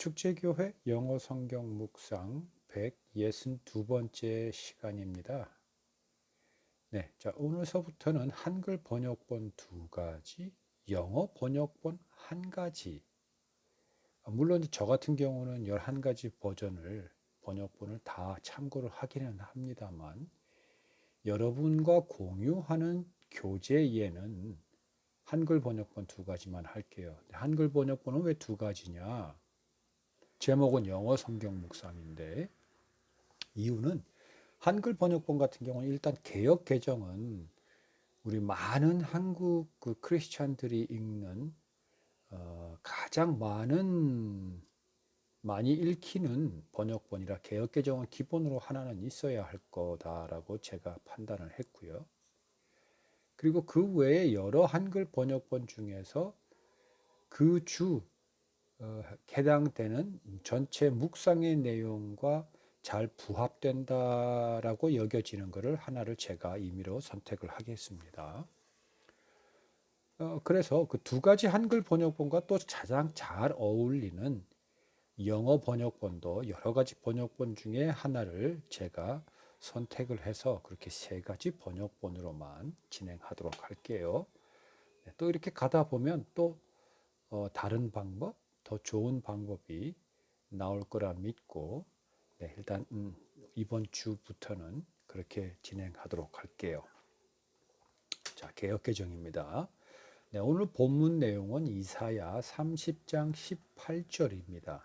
축제교회 영어 성경 묵상 162번째 시간입니다. 네, 자, 오늘서부터는 한글 번역본 두 가지, 영어 번역본 한 가지. 아, 물론 저 같은 경우는 11가지 버전을 번역본을 다 참고를 하기는 합니다만 여러분과 공유하는 교재에는 한글 번역본 두 가지만 할게요. 한글 번역본은 왜 두 가지냐? 제목은 영어 성경 묵상인데 이유는 한글 번역본 같은 경우는 일단 개혁 개정은 우리 많은 한국 그 크리스찬들이 읽는 어, 가장 많은 많이 읽히는 번역본이라 개혁 개정은 기본으로 하나는 있어야 할 거다라고 제가 판단을 했고요. 그리고 그 외에 여러 한글 번역본 중에서 그주 어, 해당되는 전체 묵상의 내용과 잘 부합된다라고 여겨지는 것을 하나를 제가 임의로 선택을 하겠습니다. 어, 그래서 그 두 가지 한글 번역본과 또 가장 잘 어울리는 영어 번역본도 여러 가지 번역본 중에 하나를 제가 선택을 해서 그렇게 세 가지 번역본으로만 진행하도록 할게요. 네, 또 이렇게 가다 보면 또 어, 다른 방법, 더 좋은 방법이 나올 거라 믿고 네, 일단 음, 이번 주부터는 그렇게 진행하도록 할게요. 자, 개혁 개정입니다. 네, 오늘 본문 내용은 이사야 30장 18절입니다.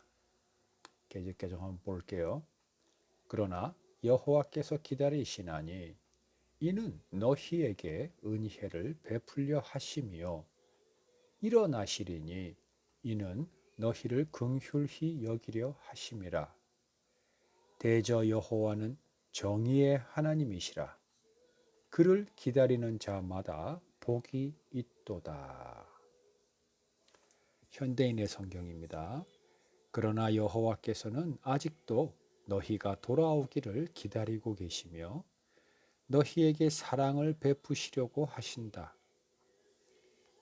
개혁 개정 한번 볼게요. 그러나 여호와께서 기다리시나니 이는 너희에게 은혜를 베풀려 하심이요 일어나시리니 이는 너희를 긍휼히 여기려 하심이라. 대저 여호와는 정의의 하나님이시라. 그를 기다리는 자마다 복이 있도다. 현대인의 성경입니다. 그러나 여호와께서는 아직도 너희가 돌아오기를 기다리고 계시며 너희에게 사랑을 베푸시려고 하신다.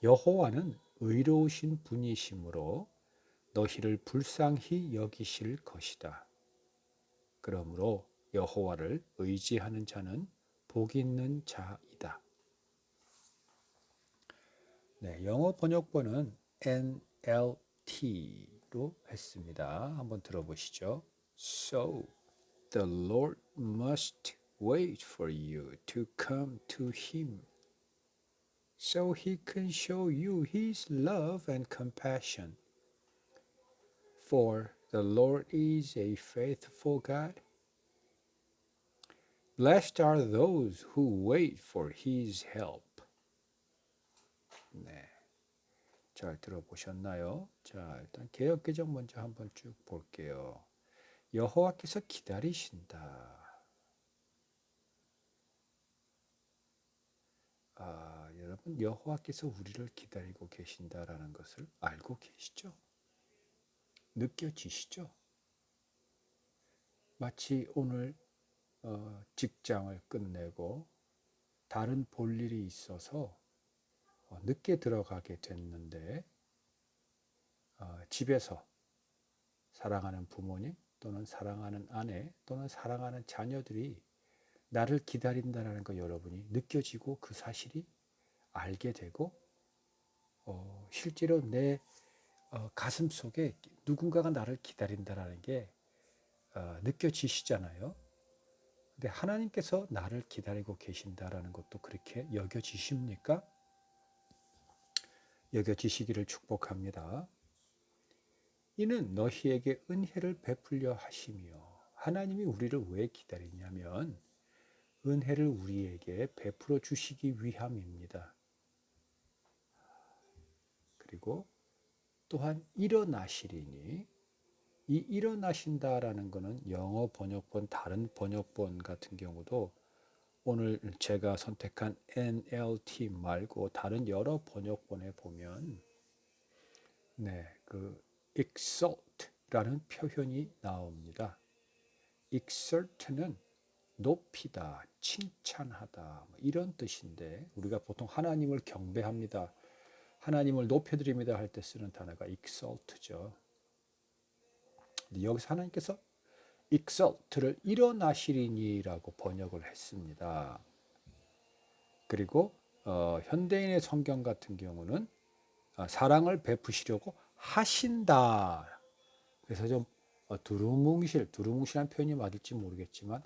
여호와는 의로우신 분이시므로 너희를 불쌍히 여기실 것이다. 그러므로 여호와를 의지하는 자는 복 있는 자이다. 네, 영어 번역본은 NLT로 했습니다. 한번 들어보시죠. So the Lord must wait for you to come to him so he can show you his love and compassion. For the Lord is a faithful God. Blessed are those who wait for his help. 네. 잘 들어보셨나요? 자, 일단 개혁 개정 먼저 한번 쭉 볼게요. 여호와께서 기다리신다. 아, 여러분 여호와께서 우리를 기다리고 계신다라는 것을 알고 계시죠? 느껴지시죠? 마치 오늘 어, 직장을 끝내고 다른 볼 일이 있어서 어, 늦게 들어가게 됐는데 어, 집에서 사랑하는 부모님 또는 사랑하는 아내 또는 사랑하는 자녀들이 나를 기다린다는 거 여러분이 느껴지고 그 사실이 알게 되고 어, 실제로 내 어, 가슴 속에 누군가가 나를 기다린다라는 게 어, 느껴지시잖아요. 근데 하나님께서 나를 기다리고 계신다라는 것도 그렇게 여겨지십니까? 여겨지시기를 축복합니다. 이는 너희에게 은혜를 베풀려 하시며 하나님이 우리를 왜 기다리냐면 은혜를 우리에게 베풀어 주시기 위함입니다. 그리고 또한 일어나시리니 이 일어나신다라는 것은 영어 번역본 다른 번역본 같은 경우도 오늘 제가 선택한 NLT 말고 다른 여러 번역본에 보면 네, 그 exalt라는 표현이 나옵니다. exalt는 높이다, 칭찬하다 뭐 이런 뜻인데 우리가 보통 하나님을 경배합니다. 하나님을 높여드립니다 할 때 쓰는 단어가 exalt죠. 여기서 하나님께서 exalt를 일어나시리니라고 번역을 했습니다. 그리고 어, 현대인의 성경 같은 경우는 아, 사랑을 베푸시려고 하신다. 그래서 좀 어, 두루뭉실, 두루뭉실한 표현이 맞을지 모르겠지만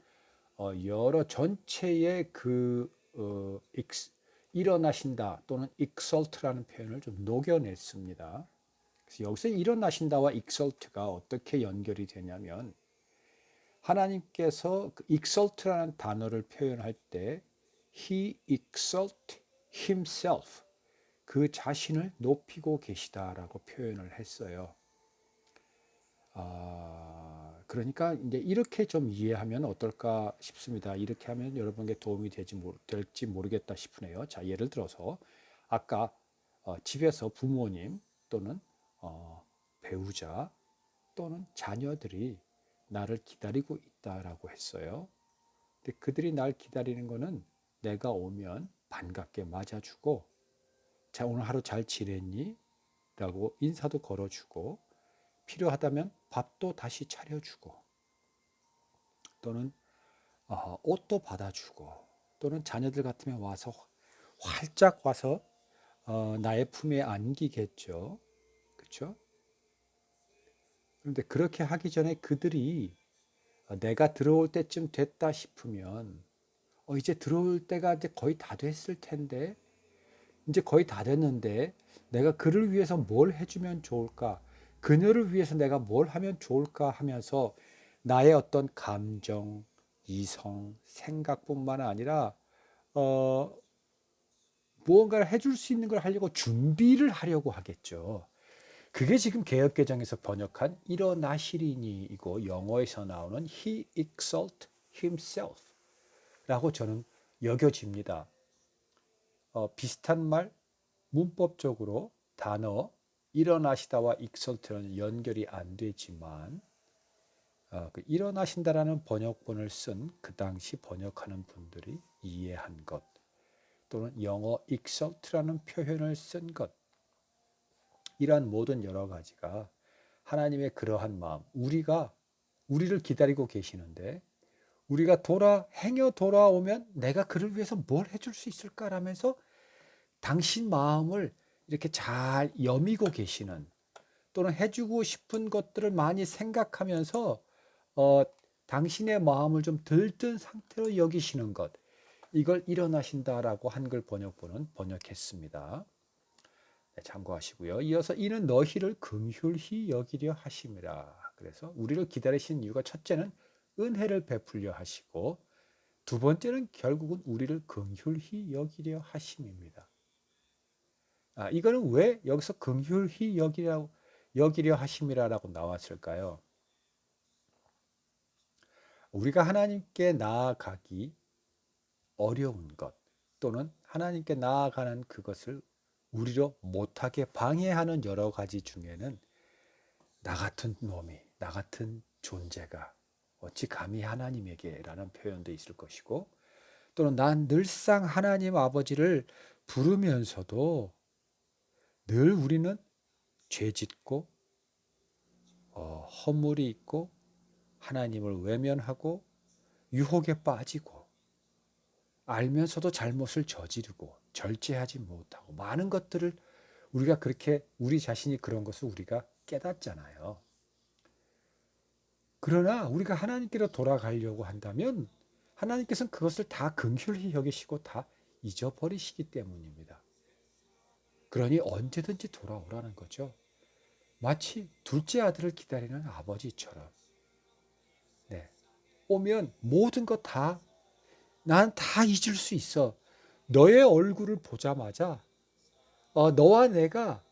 어, 여러 전체의 그 어, 익스, 일어나신다 또는 exalt라는 표현을 좀 녹여냈습니다. 그래서 여기서 일어나신다와 exalt가 어떻게 연결이 되냐면 하나님께서 그 exalt라는 단어를 표현할 때 he exalt himself 그 자신을 높이고 계시다라고 표현을 했어요. 아, 그러니까 이제 이렇게 좀 이해하면 어떨까 싶습니다. 이렇게 하면 여러분께 도움이 되지 될지 모르겠다 싶으네요. 자, 예를 들어서 아까 어, 집에서 부모님 또는 어, 배우자 또는 자녀들이 나를 기다리고 있다라고 했어요. 근데 그들이 날 기다리는 거는 내가 오면 반갑게 맞아주고 자 오늘 하루 잘 지냈니? 라고 인사도 걸어주고 필요하다면 밥도 다시 차려주고 또는 어, 옷도 받아주고 또는 자녀들 같으면 와서 활짝 와서 어, 나의 품에 안기겠죠. 그렇죠? 그런데 그렇게 하기 전에 그들이 내가 들어올 때쯤 됐다 싶으면 어, 이제 들어올 때가 이제 거의 다 됐을 텐데 이제 거의 다 됐는데 내가 그를 위해서 뭘 해주면 좋을까? 그녀를 위해서 내가 뭘 하면 좋을까 하면서 나의 어떤 감정, 이성, 생각뿐만 아니라 어, 무언가를 해줄 수 있는 걸 하려고 준비를 하려고 하겠죠. 그게 지금 개혁개정에서 번역한 일어나시리니이고 영어에서 나오는 he exalt himself 라고 저는 여겨집니다. 어, 비슷한 말 문법적으로 단어 일어나시다와 exalt는 연결이 안 되지만 어, 그 일어나신다라는 번역본을 쓴 그 당시 번역하는 분들이 이해한 것 또는 영어 exalt라는 표현을 쓴 것 이러한 모든 여러 가지가 하나님의 그러한 마음 우리가 우리를 기다리고 계시는데 우리가 돌아 행여 돌아오면 내가 그를 위해서 뭘 해줄 수 있을까라면서 당신 마음을 이렇게 잘 여미고 계시는 또는 해주고 싶은 것들을 많이 생각하면서 어, 당신의 마음을 좀 들뜬 상태로 여기시는 것 이걸 일어나신다라고 한글 번역본은 번역했습니다. 네, 참고하시고요. 이어서 이는 너희를 긍휼히 여기려 하심이라. 그래서 우리를 기다리신 이유가 첫째는 은혜를 베풀려 하시고 두 번째는 결국은 우리를 긍휼히 여기려 하심입니다. 아, 이거는 왜 여기서 긍휼히 여기려, 여기려 하심이라고 나왔을까요? 우리가 하나님께 나아가기 어려운 것 또는 하나님께 나아가는 그것을 우리로 못하게 방해하는 여러 가지 중에는 나 같은 놈이, 나 같은 존재가 어찌 감히 하나님에게라는 표현도 있을 것이고 또는 난 늘상 하나님 아버지를 부르면서도 늘 우리는 죄 짓고 어, 허물이 있고 하나님을 외면하고 유혹에 빠지고 알면서도 잘못을 저지르고 절제하지 못하고 많은 것들을 우리가 그렇게 우리 자신이 그런 것을 우리가 깨닫잖아요. 그러나 우리가 하나님께로 돌아가려고 한다면 하나님께서는 그것을 다 긍휼히 여기시고 다 잊어버리시기 때문입니다. 그러니 언제든지 돌아오라는 거죠. 마치 둘째 아들을 기다리는 아버지처럼. 네. 오면 모든 것 다, 난 다 잊을 수 있어. 너의 얼굴을 보자마자, 어, 너와 내가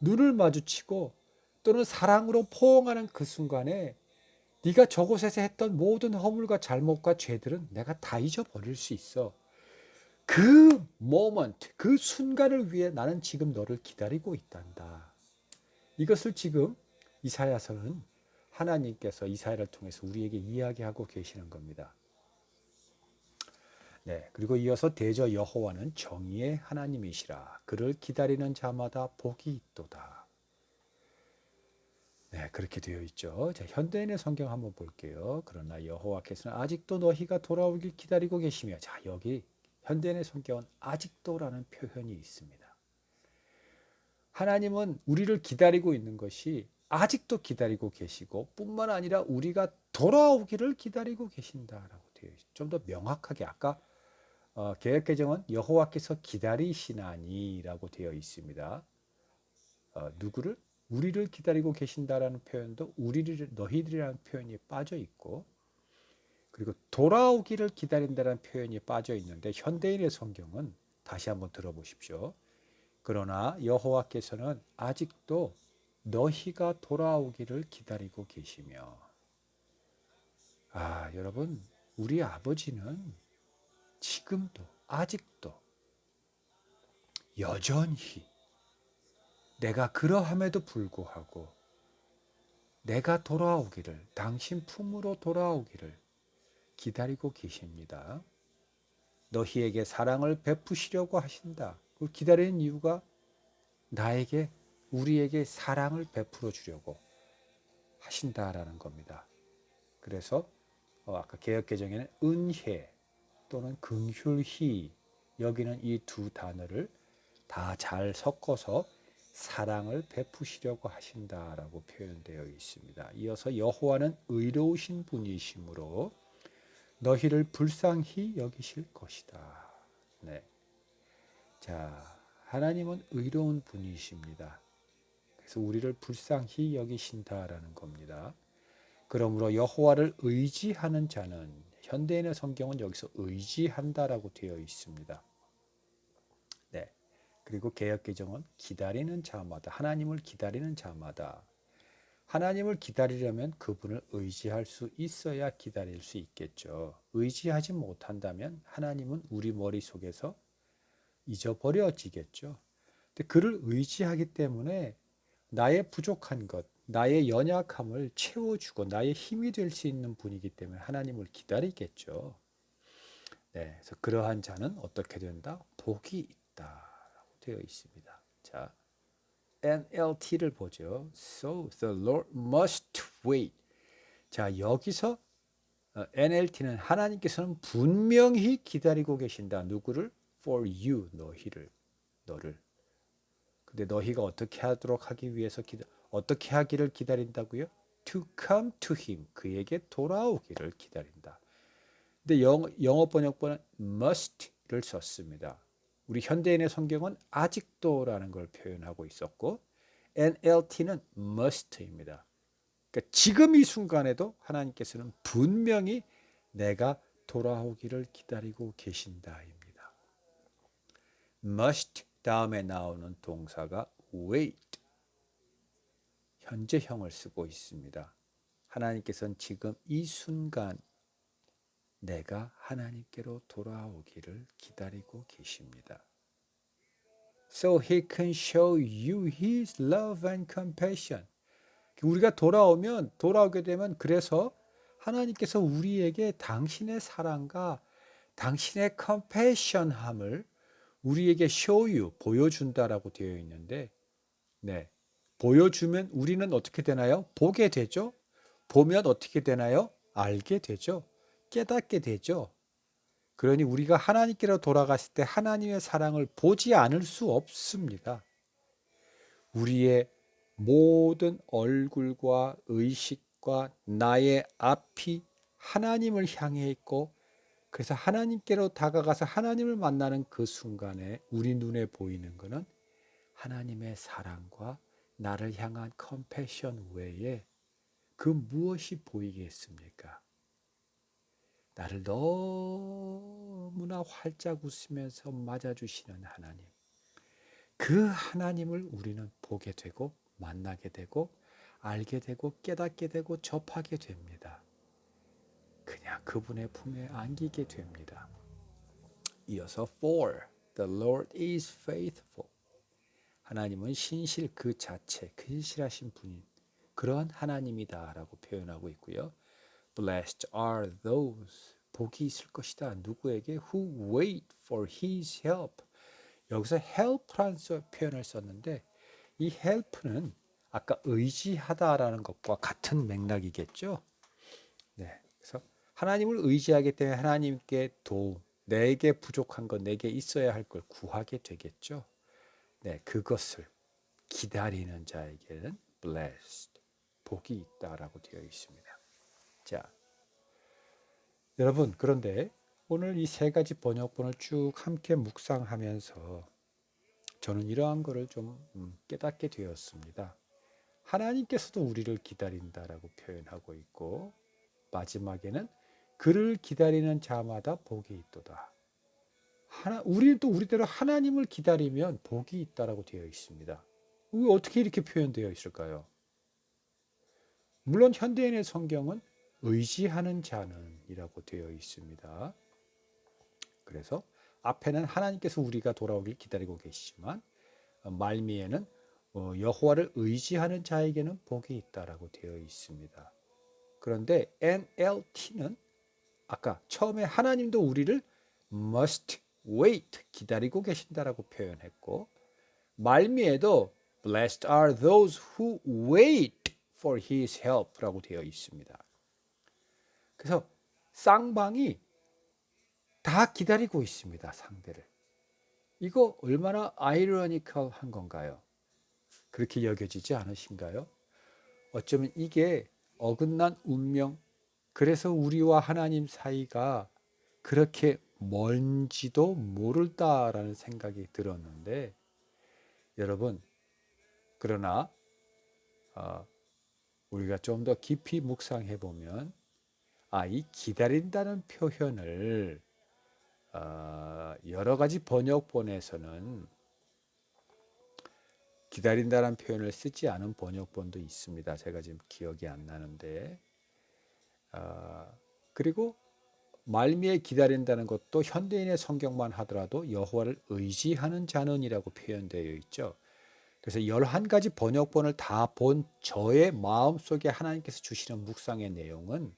눈을 마주치고 또는 사랑으로 포옹하는 그 순간에 네가 저곳에서 했던 모든 허물과 잘못과 죄들은 내가 다 잊어버릴 수 있어. 그 모먼트, 그 순간을 위해 나는 지금 너를 기다리고 있단다. 이것을 지금 이사야서는 하나님께서 이사야를 통해서 우리에게 이야기하고 계시는 겁니다. 네, 그리고 이어서 대저 여호와는 정의의 하나님이시라. 그를 기다리는 자마다 복이 있도다. 네, 그렇게 되어 있죠. 자, 현대인의 성경 한번 볼게요. 그러나 여호와께서는 아직도 너희가 돌아오길 기다리고 계시며, 자, 여기 현대인의 성경은 아직도라는 표현이 있습니다. 하나님은 우리를 기다리고 있는 것이 아직도 기다리고 계시고 뿐만 아니라 우리가 돌아오기를 기다리고 계신다라고 되어 있죠. 좀더 명확하게 아까 어, 개혁 개정은 여호와께서 기다리시나니라고 되어 있습니다. 어, 누구를 우리를 기다리고 계신다라는 표현도 우리를 너희들이라는 표현이 빠져 있고 그리고 돌아오기를 기다린다는 표현이 빠져 있는데 현대인의 성경은 다시 한번 들어보십시오. 그러나 여호와께서는 아직도 너희가 돌아오기를 기다리고 계시며 아, 여러분, 우리 아버지는 지금도 아직도 여전히 내가 그러함에도 불구하고 내가 돌아오기를 당신 품으로 돌아오기를 기다리고 계십니다. 너희에게 사랑을 베푸시려고 하신다. 그 기다리는 이유가 나에게 우리에게 사랑을 베풀어 주려고 하신다라는 겁니다. 그래서 어, 아까 개혁 개정에는 은혜 또는 긍휼히 여기는 이 두 단어를 다 잘 섞어서 사랑을 베푸시려고 하신다라고 표현되어 있습니다. 이어서 여호와는 의로우신 분이시므로 너희를 불쌍히 여기실 것이다. 네. 자, 하나님은 의로운 분이십니다. 그래서 우리를 불쌍히 여기신다라는 겁니다. 그러므로 여호와를 의지하는 자는 현대인의 성경은 여기서 의지한다라고 되어 있습니다. 네. 그리고 개혁 개정은 기다리는 자마다 하나님을 기다리는 자마다 하나님을 기다리려면 그분을 의지할 수 있어야 기다릴 수 있겠죠. 의지하지 못한다면 하나님은 우리 머릿속에서 잊어버려지겠죠. 근데 그를 의지하기 때문에 나의 부족한 것, 나의 연약함을 채워주고 나의 힘이 될 수 있는 분이기 때문에 하나님을 기다리겠죠. 네, 그래서 그러한 자는 어떻게 된다? 복이 있다라고 되어 있습니다. 자, NLT를 보죠. So the Lord must wait. 자, 여기서 어, NLT는 하나님께서는 분명히 기다리고 계신다. 누구를? For you, 너희를, 너를. 근데 너희가 어떻게 하도록 하기 위해서 기다, 어떻게 하기를 기다린다고요? To come to him, 그에게 돌아오기를 기다린다. 근데 영, 영어 번역본은 must를 썼습니다. 우리 현대인의 성경은 아직도라는 걸 표현하고 있었고 NLT는 must입니다. 그러니까 지금 이 순간에도 하나님께서는 분명히 내가 돌아오기를 기다리고 계신다입니다. must 다음에 나오는 동사가 wait 현재형을 쓰고 있습니다. 하나님께서는 지금 이 순간 내가 하나님께로 돌아오기를 기다리고 계십니다. So he can show you his love and compassion. 우리가 돌아오면 돌아오게 되면 그래서 하나님께서 우리에게 당신의 사랑과 당신의 compassion함을 우리에게 show you 보여준다라고 되어 있는데 네. 보여주면 우리는 어떻게 되나요? 보게 되죠. 보면 어떻게 되나요? 알게 되죠. 깨닫게 되죠. 그러니 우리가 하나님께로 돌아갔을 때 하나님의 사랑을 보지 않을 수 없습니다. 우리의 모든 얼굴과 의식과 나의 앞이 하나님을 향해 있고 그래서 하나님께로 다가가서 하나님을 만나는 그 순간에 우리 눈에 보이는 것은 하나님의 사랑과 나를 향한 컴패션 외에 그 무엇이 보이겠습니까? 나를 너무나 활짝 웃으면서 맞아주시는 하나님. 그 하나님을 우리는 보게 되고 만나게 되고 알게 되고 깨닫게 되고 접하게 됩니다. 그냥 그분의 품에 안기게 됩니다. 이어서 for the Lord is faithful. 하나님은 신실 그 자체, 근실하신 분인 그런 하나님이다라고 표현하고 있고요. Blessed are those 복이 있을 것이다. 누구에게 who wait for his help. 여기서 help라는 표현을 썼는데 이 help는 아까 의지하다라는 것과 같은 맥락이겠죠. 네. 그래서 하나님을 의지하기 때문에 하나님께 도움, 내게 부족한 것, 내게 있어야 할 걸 구하게 되겠죠. 네, 그것을 기다리는 자에게는 blessed, 복이 있다라고 되어 있습니다. 자, 여러분, 그런데 오늘 이 세 가지 번역본을 쭉 함께 묵상하면서 저는 이러한 것을 좀 음, 깨닫게 되었습니다. 하나님께서도 우리를 기다린다라고 표현하고 있고 마지막에는 그를 기다리는 자마다 복이 있도다. 하나, 우리는 또 우리대로 하나님을 기다리면 복이 있다라고 되어 있습니다. 왜 어떻게 이렇게 표현되어 있을까요? 물론 현대인의 성경은 의지하는 자는이라고 되어 있습니다. 그래서 앞에는 하나님께서 우리가 돌아오길 기다리고 계시지만 어, 말미에는 어, 여호와를 의지하는 자에게는 복이 있다라고 되어 있습니다. 그런데 NLT는 아까 처음에 하나님도 우리를 must wait 기다리고 계신다라고 표현했고 말미에도 blessed are those who wait for his help라고 되어 있습니다. 그래서 쌍방이 다 기다리고 있습니다. 상대를. 이거 얼마나 아이러니컬한 건가요? 그렇게 여겨지지 않으신가요? 어쩌면 이게 어긋난 운명, 그래서 우리와 하나님 사이가 그렇게 먼지도 모를다라는 생각이 들었는데, 여러분, 그러나, 어, 우리가 좀 더 깊이 묵상해 보면, 아, 이 기다린다는 표현을 어, 여러 가지 번역본에서는 기다린다는 표현을 쓰지 않은 번역본도 있습니다. 제가 지금 기억이 안 나는데 어, 그리고 말미에 기다린다는 것도 현대인의 성경만 하더라도 여호와를 의지하는 자는이라고 표현되어 있죠. 그래서 11가지 번역본을 다 본 저의 마음속에 하나님께서 주시는 묵상의 내용은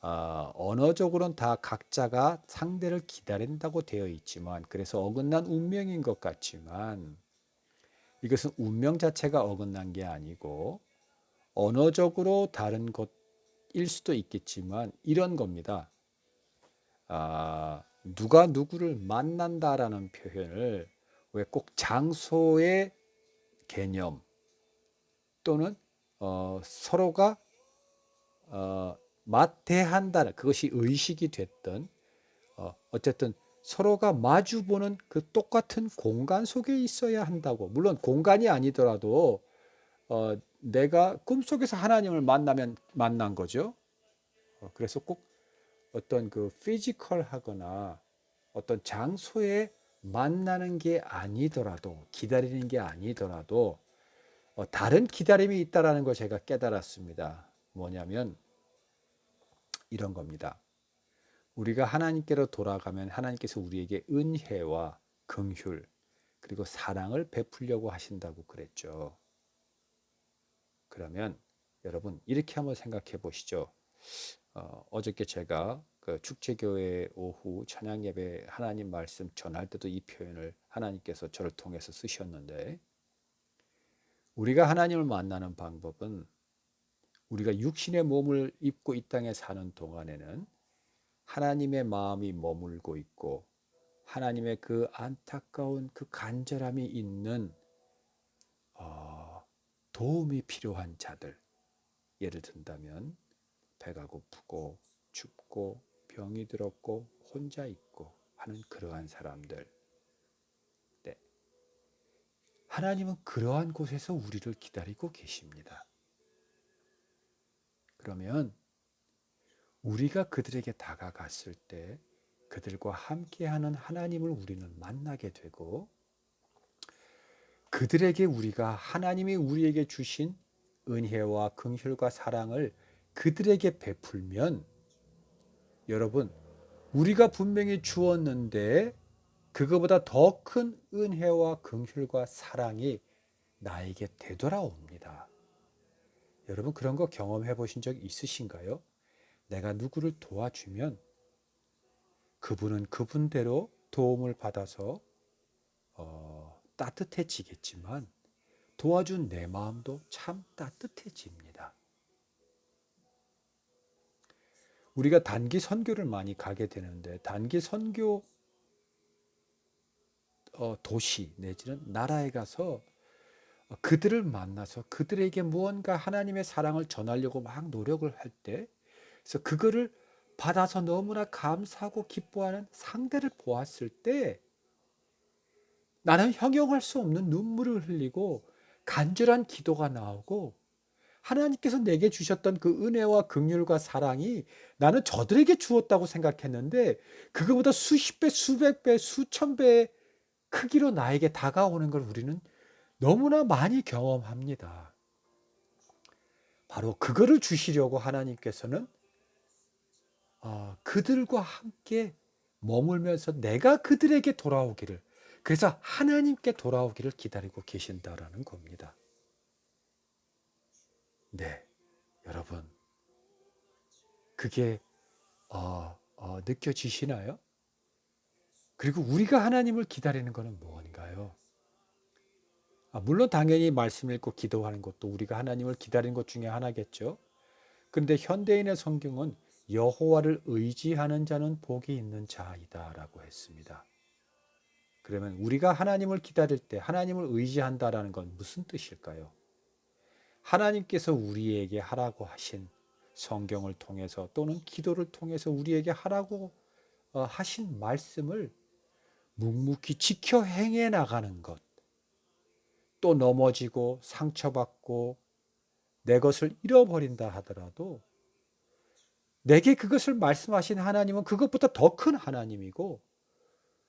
어, 언어적으로는 다 각자가 상대를 기다린다고 되어 있지만 그래서 어긋난 운명인 것 같지만 이것은 운명 자체가 어긋난 게 아니고 언어적으로 다른 것일 수도 있겠지만 이런 겁니다. 아, 누가 누구를 만난다라는 표현을 왜 꼭 장소의 개념 또는 어, 서로가 어, 마태한다는 그것이 의식이 됐던 어, 어쨌든 서로가 마주보는 그 똑같은 공간 속에 있어야 한다고 물론 공간이 아니더라도 어, 내가 꿈속에서 하나님을 만나면 만난 거죠. 어, 그래서 꼭 어떤 그 피지컬하거나 어떤 장소에 만나는 게 아니더라도 기다리는 게 아니더라도 어, 다른 기다림이 있다라는 걸 제가 깨달았습니다. 뭐냐면 이런 겁니다. 우리가 하나님께로 돌아가면 하나님께서 우리에게 은혜와 긍휼 그리고 사랑을 베풀려고 하신다고 그랬죠. 그러면 여러분 이렇게 한번 생각해 보시죠. 어, 어저께 제가 그 축제교회 오후 찬양 예배 하나님 말씀 전할 때도 이 표현을 하나님께서 저를 통해서 쓰셨는데 우리가 하나님을 만나는 방법은 우리가 육신의 몸을 입고 이 땅에 사는 동안에는 하나님의 마음이 머물고 있고 하나님의 그 안타까운 그 간절함이 있는 어, 도움이 필요한 자들 예를 든다면 배가 고프고 춥고 병이 들었고 혼자 있고 하는 그러한 사람들 네. 하나님은 그러한 곳에서 우리를 기다리고 계십니다. 그러면 우리가 그들에게 다가갔을 때 그들과 함께하는 하나님을 우리는 만나게 되고 그들에게 우리가 하나님이 우리에게 주신 은혜와 긍휼과 사랑을 그들에게 베풀면 여러분 우리가 분명히 주었는데 그거보다 더 큰 은혜와 긍휼과 사랑이 나에게 되돌아옵니다. 여러분 그런 거 경험해 보신 적 있으신가요? 내가 누구를 도와주면 그분은 그분대로 도움을 받아서 어, 따뜻해지겠지만 도와준 내 마음도 참 따뜻해집니다. 우리가 단기 선교를 많이 가게 되는데 단기 선교 어, 도시 내지는 나라에 가서 그들을 만나서 그들에게 무언가 하나님의 사랑을 전하려고 막 노력을 할 때, 그래서 그거를 받아서 너무나 감사하고 기뻐하는 상대를 보았을 때, 나는 형용할 수 없는 눈물을 흘리고 간절한 기도가 나오고 하나님께서 내게 주셨던 그 은혜와 긍휼과 사랑이 나는 저들에게 주었다고 생각했는데 그거보다 수십 배, 수백 배, 수천 배의 크기로 나에게 다가오는 걸 우리는 너무나 많이 경험합니다. 바로 그거를 주시려고 하나님께서는 어, 그들과 함께 머물면서 내가 그들에게 돌아오기를 그래서 하나님께 돌아오기를 기다리고 계신다라는 겁니다. 네, 여러분 그게 어, 어, 느껴지시나요? 그리고 우리가 하나님을 기다리는 것은 무언가요? 아, 물론 당연히 말씀 읽고 기도하는 것도 우리가 하나님을 기다리는 것 중에 하나겠죠. 그런데 현대인의 성경은 여호와를 의지하는 자는 복이 있는 자이다라고 했습니다. 그러면 우리가 하나님을 기다릴 때 하나님을 의지한다라는 건 무슨 뜻일까요? 하나님께서 우리에게 하라고 하신 성경을 통해서 또는 기도를 통해서 우리에게 하라고 어, 하신 말씀을 묵묵히 지켜 행해 나가는 것. 또 넘어지고 상처받고 내 것을 잃어버린다 하더라도 내게 그것을 말씀하신 하나님은 그것보다 더 큰 하나님이고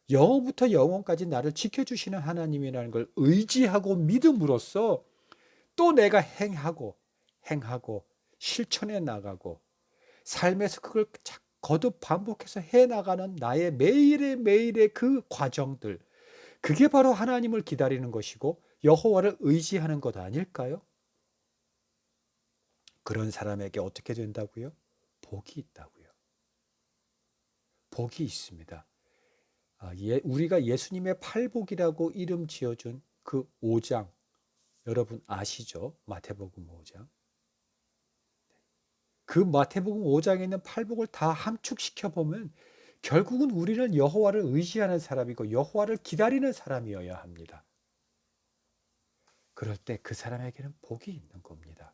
영원부터 영원까지 나를 지켜주시는 하나님이라는 걸 의지하고 믿음으로써 또 내가 행하고 행하고 실천해 나가고 삶에서 그걸 거듭 반복해서 해 나가는 나의 매일의 매일의 그 과정들 그게 바로 하나님을 기다리는 것이고 여호와를 의지하는 것 아닐까요? 그런 사람에게 어떻게 된다고요? 복이 있다고요. 복이 있습니다. 아, 예, 우리가 예수님의 팔복이라고 이름 지어준 그 5장 여러분 아시죠? 마태복음 5장. 그 마태복음 5장에 있는 팔복을 다 함축시켜 보면 결국은 우리는 여호와를 의지하는 사람이고 여호와를 기다리는 사람이어야 합니다. 그럴 때 그 사람에게는 복이 있는 겁니다.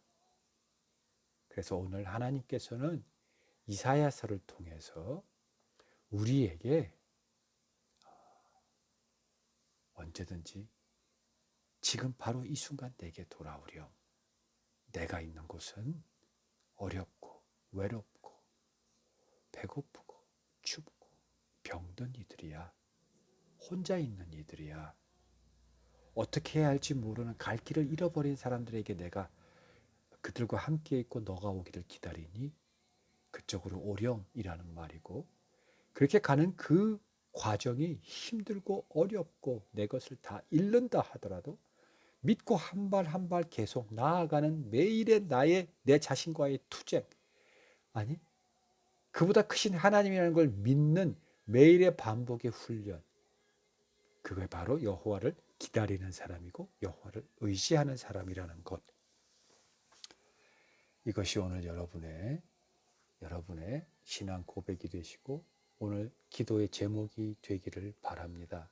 그래서 오늘 하나님께서는 이사야서를 통해서 우리에게 언제든지 지금 바로 이 순간 내게 돌아오렴. 내가 있는 곳은 어렵고 외롭고 배고프고 춥고 병든 이들이야. 혼자 있는 이들이야. 어떻게 해야 할지 모르는 갈 길을 잃어버린 사람들에게 내가 그들과 함께 있고 너가 오기를 기다리니? 그쪽으로 오렴이라는 말이고 그렇게 가는 그 과정이 힘들고 어렵고 내 것을 다 잃는다 하더라도 믿고 한 발 한 발 계속 나아가는 매일의 나의 내 자신과의 투쟁 아니 그보다 크신 하나님이라는 걸 믿는 매일의 반복의 훈련 그게 바로 여호와를 기다리는 사람이고 여호와를 의지하는 사람이라는 것. 이것이 오늘 여러분의 여러분의 신앙 고백이 되시고 오늘 기도의 제목이 되기를 바랍니다.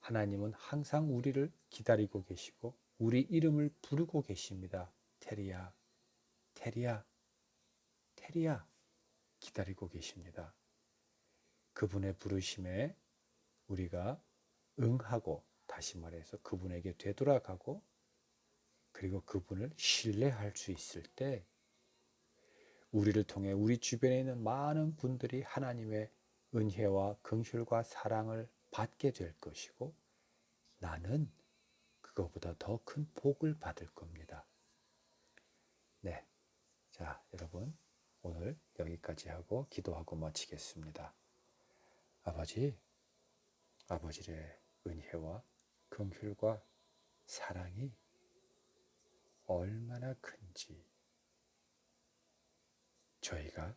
하나님은 항상 우리를 기다리고 계시고 우리 이름을 부르고 계십니다. 테리야, 테리야, 테리야 기다리고 계십니다. 그분의 부르심에 우리가 응하고 다시 말해서 그분에게 되돌아가고 그리고 그분을 신뢰할 수 있을 때 우리를 통해 우리 주변에 있는 많은 분들이 하나님의 은혜와 긍휼과 사랑을 받게 될 것이고 나는 그거보다 더 큰 복을 받을 겁니다. 네. 자, 여러분 오늘 여기까지 하고 기도하고 마치겠습니다. 아버지 아버지의 은혜와 긍휼과 사랑이 얼마나 큰지 저희가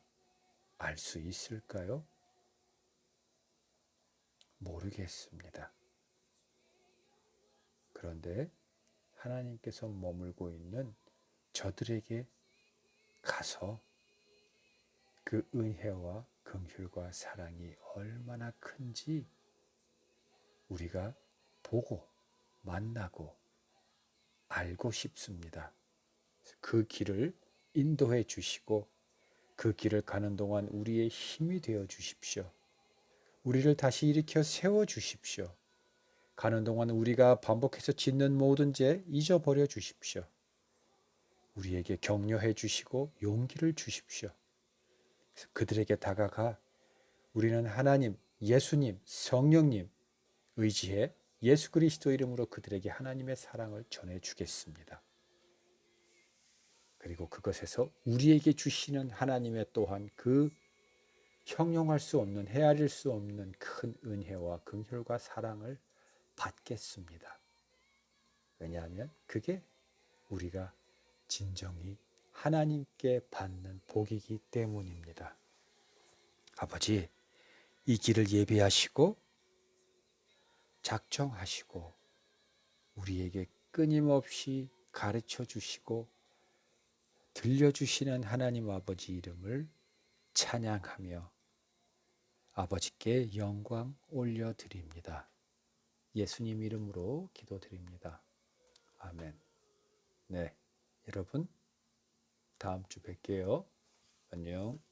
알 수 있을까요? 모르겠습니다. 그런데 하나님께서 머물고 있는 저들에게 가서 그 은혜와 긍휼과 사랑이 얼마나 큰지 우리가 보고 만나고 알고 싶습니다. 그 길을 인도해 주시고 그 길을 가는 동안 우리의 힘이 되어 주십시오. 우리를 다시 일으켜 세워 주십시오. 가는 동안 우리가 반복해서 짓는 모든 죄 잊어버려 주십시오. 우리에게 격려해 주시고 용기를 주십시오. 그들에게 다가가 우리는 하나님, 예수님, 성령님 의지해 예수 그리스도 이름으로 그들에게 하나님의 사랑을 전해 주겠습니다. 그리고 그것에서 우리에게 주시는 하나님의 또한 그 형용할 수 없는 헤아릴 수 없는 큰 은혜와 긍휼과 사랑을 받겠습니다. 왜냐하면 그게 우리가 진정히 하나님께 받는 복이기 때문입니다. 아버지, 이 길을 예배하시고 작정하시고 우리에게 끊임없이 가르쳐 주시고 들려주시는 하나님 아버지 이름을 찬양하며 아버지께 영광 올려드립니다. 예수님 이름으로 기도드립니다. 아멘. 네, 여러분 다음 주 뵐게요. 안녕.